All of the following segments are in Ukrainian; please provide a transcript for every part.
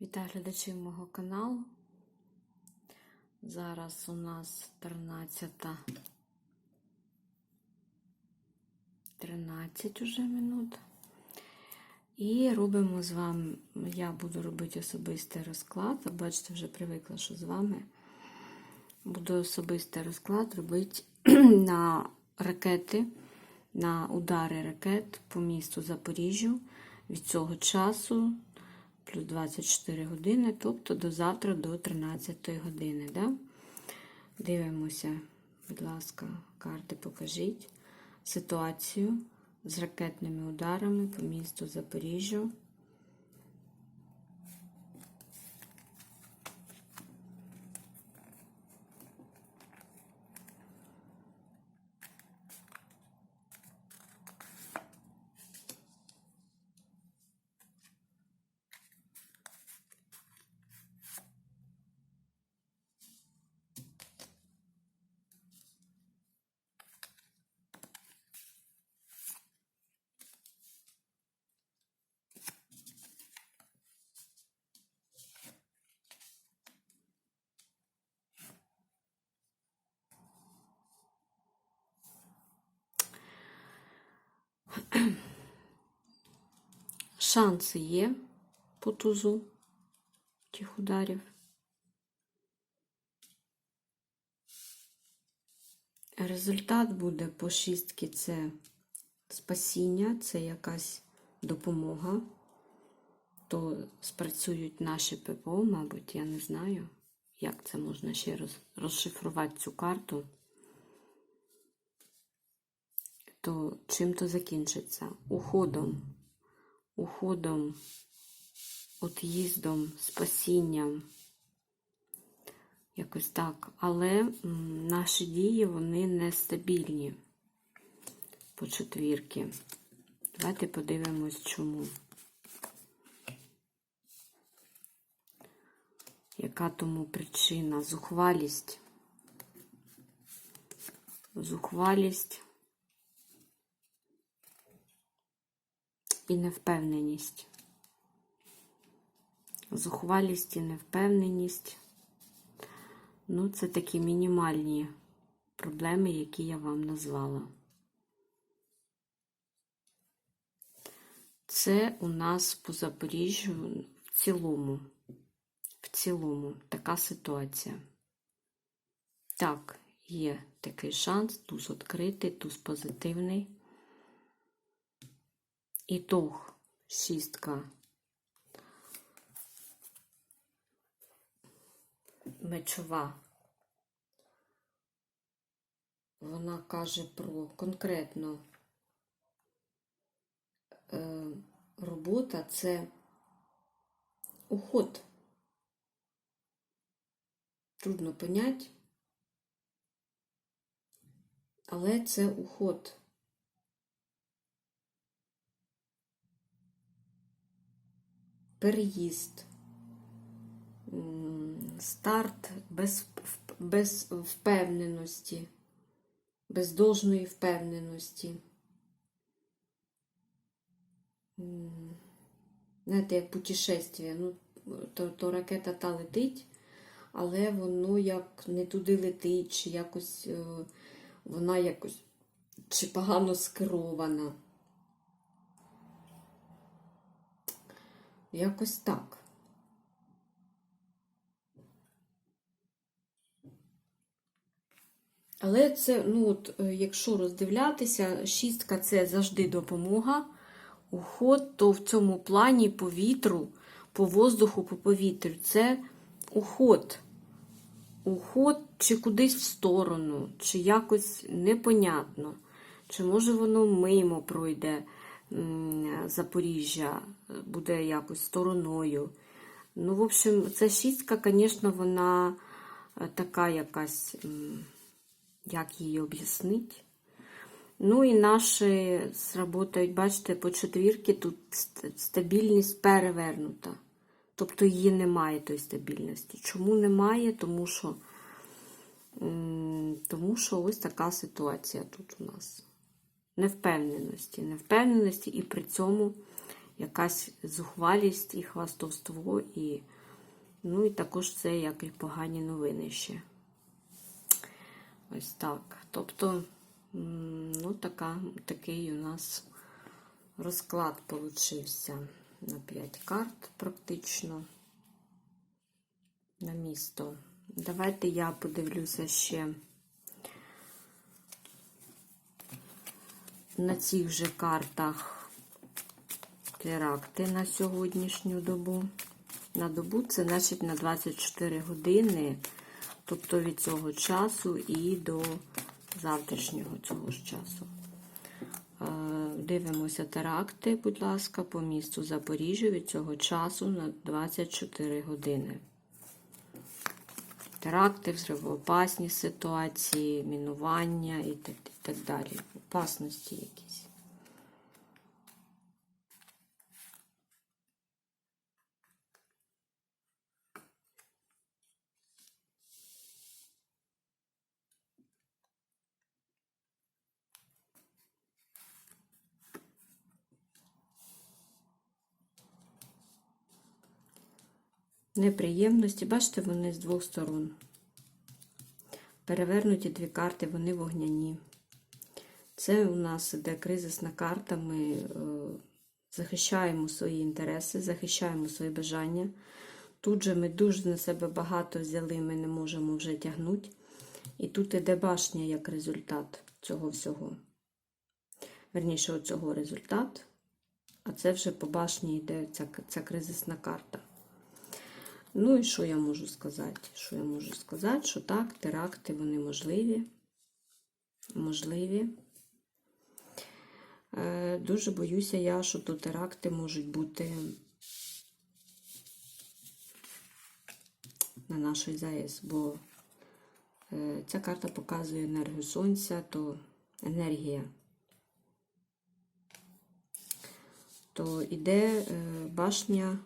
Вітаю глядачів мого каналу. Зараз у нас 13 13 уже минут. І робимо з вами, я буду робити особистий розклад. Бачите, вже привикла, що з вами буду особистий розклад робити на ракети, на удари ракет по місту Запоріжжю від цього часу плюс 24 години, тобто до завтра до 13 години. Да? Дивимося, будь ласка, карти покажіть ситуацію з ракетними ударами по місту Запоріжжю. Шанси є по тузу тих ударів. Результат буде по шістки це спасіння, це якась допомога. То спрацюють наші ППО, мабуть, я не знаю, як це можна ще роз, розшифрувати цю карту. То чим то закінчиться? Уходом уходом, от'їздом, спасінням. Якось так. Але наші дії, вони нестабільні по четвірки. Давайте подивимось, чому. Яка тому причина? Зухвалість. Зухвалість. І невпевненість. Зухвалість і невпевненість. Ну, це такі мінімальні проблеми, які я вам назвала. Це у нас по Запоріжжю в цілому. В цілому така ситуація. Так, є такий шанс, туз відкритий, туз позитивний. Ітог шістка. Мечова. Вона каже про конкретно е, робота це уход. Трудно понять, але це уход. Переїзд, старт без, без впевненості, без должної впевненості. Знаєте, як путешествие. Ну, то, то ракета та летить, але воно як не туди летить, чи якось е, вона якось чи погано скерована. Якось так. Але це, ну от, е, якщо роздивлятися, шістка це завжди допомога, уход, то в цьому плані по вітру, по воздуху, по повітрю це уход. Уход чи кудись в сторону, чи якось непонятно, чи може воно мимо пройде. Запоріжжя буде якось стороною. Ну, в общем, ця шістка, звісно, вона е, така якась, як її об'яснити. Ну і наші сработають, бачите, по четвірки тут стабільність перевернута. Тобто її немає тої стабільності. Чому немає? Тому що, тому що ось така ситуація тут у нас невпевненості, невпевненості, і при цьому якась зухвалість і хвастовство, і, ну, і також це як і погані новини ще. Ось так. Тобто, ну, така, такий у нас розклад получився на 5 карт практично на місто. Давайте я подивлюся ще на цих же картах теракти на сьогоднішню добу. На добу це значить на 24 години, тобто від цього часу і до завтрашнього цього ж часу. Е, Дивимося теракти, будь ласка, по місту Запоріжжя від цього часу на 24 години. Теракти, взривоопасні ситуації, мінування і так, далі. Опасності якісь. Неприємності, бачите, вони з двох сторон. Перевернуті дві карти, вони вогняні. Це у нас іде кризисна карта. Ми е, захищаємо свої інтереси, захищаємо свої бажання. Тут же ми дуже на себе багато взяли, ми не можемо вже тягнути. І тут іде башня як результат цього всього. Верніше, оцього результат. А це вже по башні йде ця, ця кризисна карта. Ну і що я можу сказати? Що я можу сказати? Що так, теракти вони можливі. Можливі. Е, Дуже боюся я, що то теракти можуть бути на нашій ЗАЕС, бо е, ця карта показує енергію сонця, то енергія. То іде е, башня.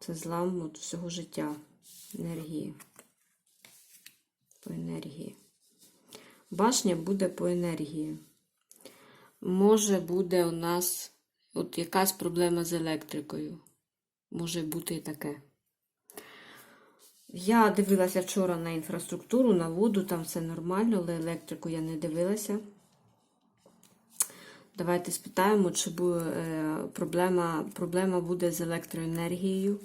Це злам от всього життя, енергії. По енергії. Башня буде по енергії. Може буде у нас от якась проблема з електрикою. Може бути і таке. Я дивилася вчора на інфраструктуру, на воду, там все нормально, але електрику я не дивилася. Давайте спитаємо, чи буде проблема, проблема буде з електроенергією.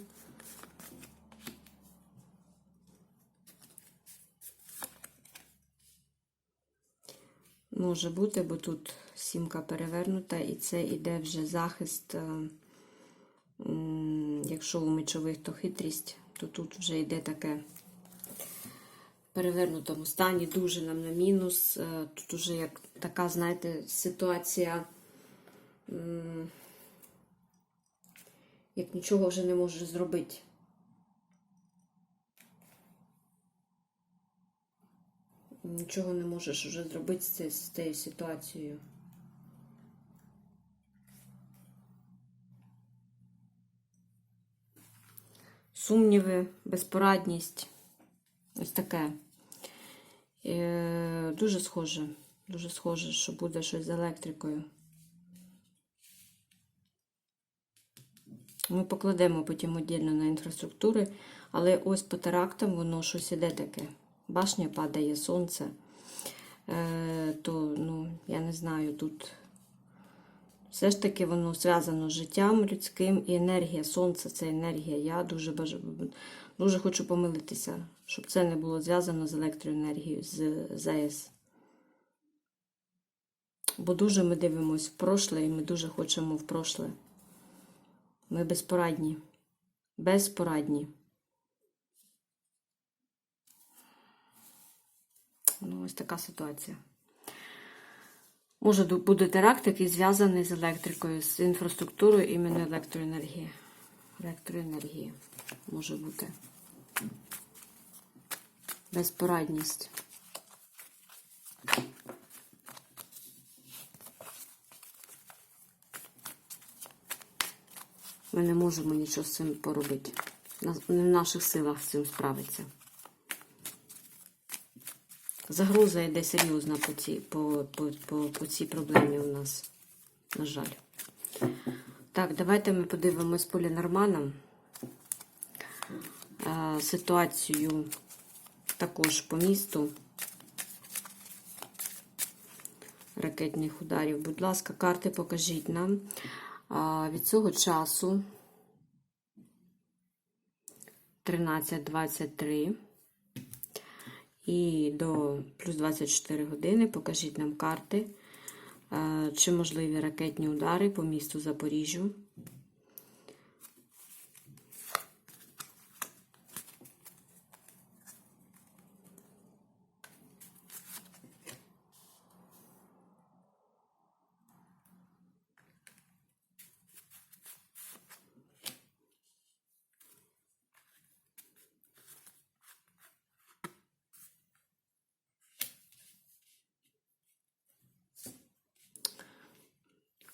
Може бути, бо тут сімка перевернута, і це іде вже захист. е, Якщо у мечових, то хитрість, то тут вже йде таке перевернутому стані, дуже нам на мінус. Е, Тут уже як така, знаєте, ситуація, як нічого вже не можеш зробити. Нічого не можеш вже зробити з цією, ситуацією. Сумніви, безпорадність. Ось таке. Е, Дуже схоже. Дуже схоже, що буде щось з електрикою. Ми покладемо потім віддільно на інфраструктури, але ось по терактам воно щось іде таке. Башня падає, сонце. Е, то, ну, я не знаю, тут все ж таки воно зв'язано з життям людським і енергія. Сонце це енергія. Я дуже бажаю, дуже хочу помилитися, щоб це не було зв'язано з електроенергією, з ЗАЕС. Бо дуже ми дивимося в прошле, і ми дуже хочемо в прошле. Ми безпорадні. Безпорадні. Ну, ось така ситуація. Може буде теракт, який зв'язаний з електрикою, з інфраструктурою іменно електроенергії. Електроенергії може бути. Безпорадність. Ми не можемо нічого з цим поробити. Не в наших силах з цим справитися. Загроза йде серйозна по цій, по, по, по, по цій проблемі у нас, на жаль. Так, давайте ми подивимось по Ленорманам. Е, Ситуацію також по місту. Ракетних ударів. Будь ласка, карти покажіть нам. А, Від цього часу 13.23 і до плюс 24 години покажіть нам карти, е, чи можливі ракетні удари по місту Запоріжжю.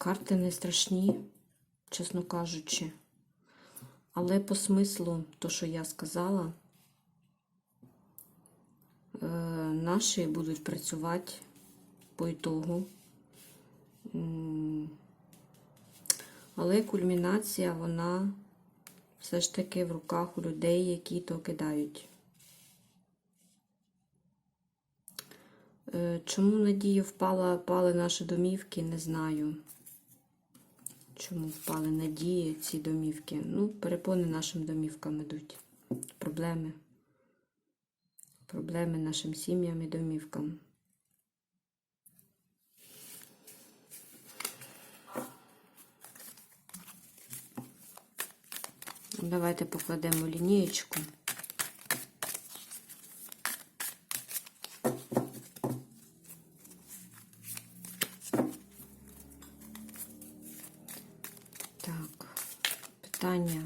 Карти не страшні, чесно кажучи. Але по смислу, то, що я сказала, е, наші будуть працювати по ітогу. Але кульмінація, вона все ж таки в руках у людей, які то кидають. Е, Чому надія впала, впали наші домівки, не знаю. Чому впали надії ці домівки? Ну, перепони нашим домівкам ідуть. Проблеми. Проблеми нашим сім'ям і домівкам. Давайте покладемо лінієчку. Питання.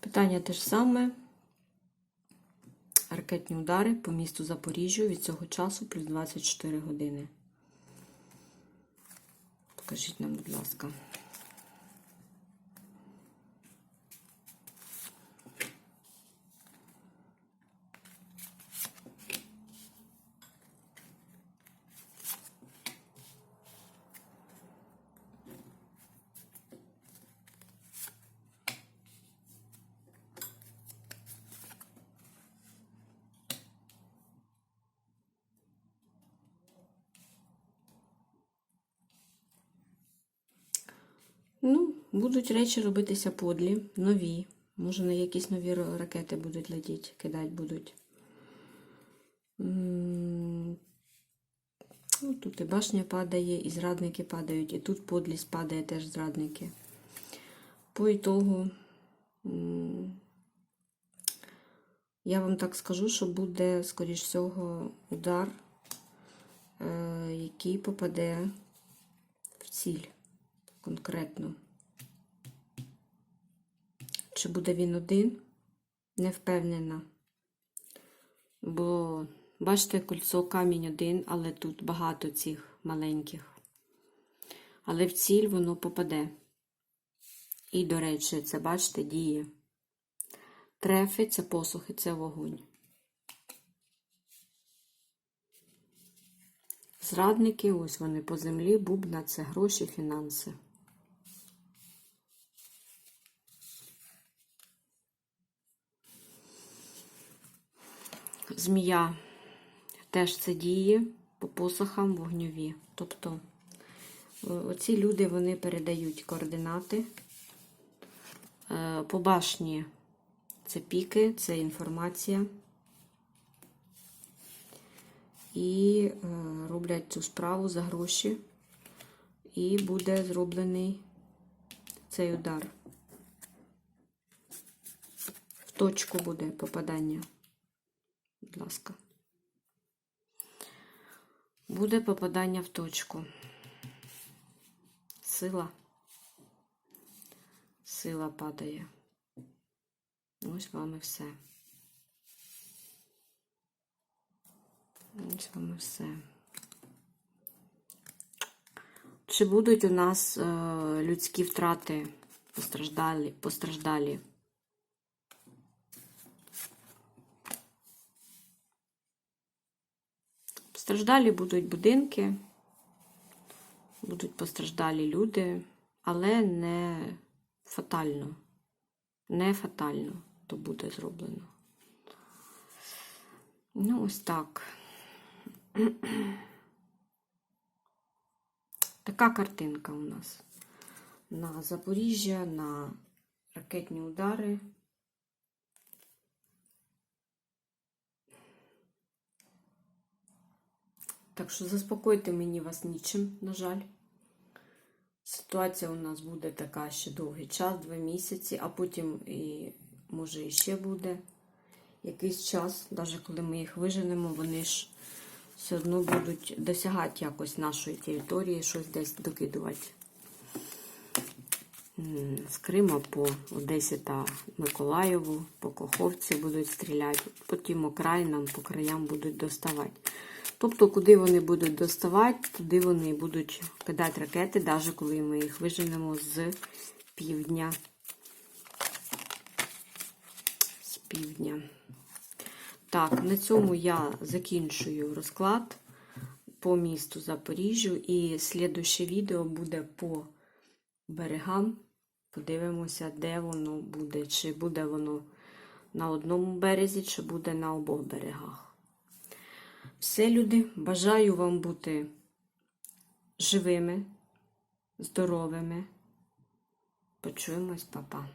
Питання те ж саме. Ракетні удари по місту Запоріжжю від цього часу плюс 24 години. Покажіть нам, будь ласка. Ну, будуть речі робитися подлі, нові. Може, на якісь нові ракети будуть летіти, кидати будуть. Ну, тут і башня падає, і зрадники падають, і тут подлість падає теж зрадники. По ітогу, я вам так скажу, що буде, скоріш всього, удар, е, який попаде в ціль конкретно. Чи буде він один? Не впевнена. Бо, бачите, кольцо камінь один, але тут багато цих маленьких. Але в ціль воно попаде. І, до речі, це, бачите, діє. Трефи це посухи, це вогонь. Зрадники, ось вони по землі, бубна це гроші, фінанси. Змія теж це діє по посохам вогньові. Тобто оці люди вони передають координати. Е, По башні це піки, це інформація. І е, роблять цю справу за гроші. І буде зроблений цей удар. В точку буде попадання. Будь ласка. Буде попадання в точку. Сила. Сила падає. Ось вам і все. Ось вам і все. Чи будуть у нас е, людські втрати постраждалі? постраждалі? Постраждалі будуть будинки, будуть постраждалі люди, але не фатально. Не фатально то буде зроблено. Ну, ось так. Така картинка у нас на Запоріжжя, на ракетні удари. Так що заспокойте мені вас нічим, на жаль. Ситуація у нас буде така ще довгий час, два місяці, а потім і може і ще буде якийсь час, навіть коли ми їх виженемо, вони ж все одно будуть досягати якось нашої території, щось десь докидувати. З Крима по Одесі та Миколаєву, по Коховці будуть стріляти, по тим окраїнам, по краям будуть доставати. Тобто, куди вони будуть доставати, туди вони будуть кидати ракети, навіть коли ми їх виженемо з півдня. З півдня. Так, на цьому я закінчую розклад по місту Запоріжжю. І слідуще відео буде по берегам. Подивимося, де воно буде. Чи буде воно на одному березі, чи буде на обох берегах. Все, люди, бажаю вам бути живими, здоровими. Почуємось, папа.